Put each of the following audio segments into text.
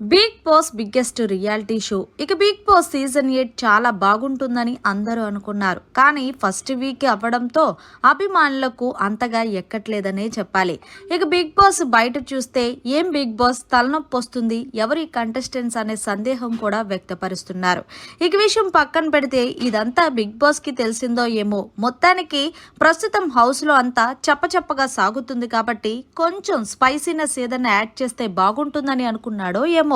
Bigg Boss biggest reality show. ఇక Bigg Boss season eight చాలా బాగుంటుందని అందరూ అనుకున్నారు. కానీ ఫస్ట్ వీక్ అవ్వడంతో అభిమానులకు అంతగా ఎక్కట్లేదనే చెప్పాలి. ఇక బిగ్ బాస్ బయట చూస్తే ఏం బిగ్ బాస్ తలనొప్పి వస్తుంది ఎవరి కంటెస్టెంట్స్ అనే సందేహం కూడా వ్యక్తపరుస్తున్నారు. ఇక విషయం పక్కన పెడితే ఇదంతా బిగ్ బాస్కి తెలిసిందో ఏమో. మొత్తానికి ప్రస్తుతం హౌస్లో అంతా చప్పచప్పగా సాగుతుంది కాబట్టి కొంచెం స్పైసీనెస్ ఏదైనా యాడ్ చేస్తే బాగుంటుందని అనుకున్నాడో ఏమో.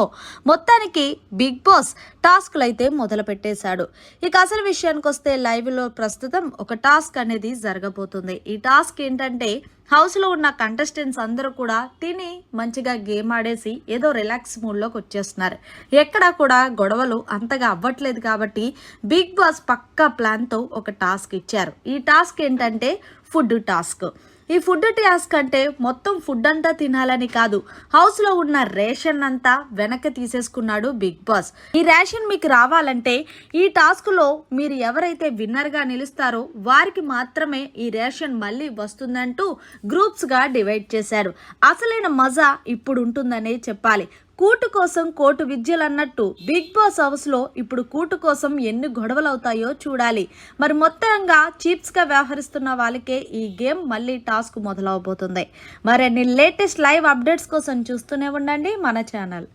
మొత్తానికి బిగ్ బాస్ టాస్క్లు అయితే మొదలు పెట్టేశాడు ఇక అసలు విషయానికి వస్తే లైవ్లో ప్రస్తుతం ఒక టాస్క్ అనేది జరగబోతుంది. ఈ టాస్క్ ఏంటంటే హౌస్లో ఉన్న కంటెస్టెంట్స్ అందరూ కూడా తిని మంచిగా గేమ్ ఆడేసి ఏదో రిలాక్స్ మూడ్లోకి వచ్చేస్తున్నారు. ఎక్కడా కూడా గొడవలు అంతగా అవ్వట్లేదు కాబట్టి బిగ్ బాస్ పక్కా ప్లాన్తో ఒక టాస్క్ ఇచ్చారు. ఈ టాస్క్ ఏంటంటే ఫుడ్ టాస్క్. ఈ ఫుడ్ టాస్క్ అంటే మొత్తం ఫుడ్ అంతా తినాలని కాదు. హౌస్లో ఉన్న రేషన్ అంతా వెనక్కి తీసేసుకున్నాడు బిగ్ బాస్. ఈ రేషన్ మీకు రావాలంటే ఈ టాస్క్లో మీరు ఎవరైతే విన్నర్గా నిలుస్తారో వారికి మాత్రమే ఈ రేషన్ మళ్ళీ వస్తుందంటూ గ్రూప్స్గా డివైడ్ చేశారు. అసలైన మజా ఇప్పుడు ఉంటుందనే చెప్పాలి. కూటు కోసం కోటు విద్యలు అన్నట్టు బిగ్ బాస్ హౌస్లో ఇప్పుడు కూటు కోసం ఎన్ని గొడవలు అవుతాయో చూడాలి. మరి మొత్తంగా చీప్స్గా వ్యవహరిస్తున్న వాళ్ళకే ఈ గేమ్ మళ్ళీ టాస్క్ మొదలవబోతుంది. మరిన్ని లేటెస్ట్ లైవ్ అప్డేట్స్ కోసం చూస్తూనే ఉండండి మన ఛానల్.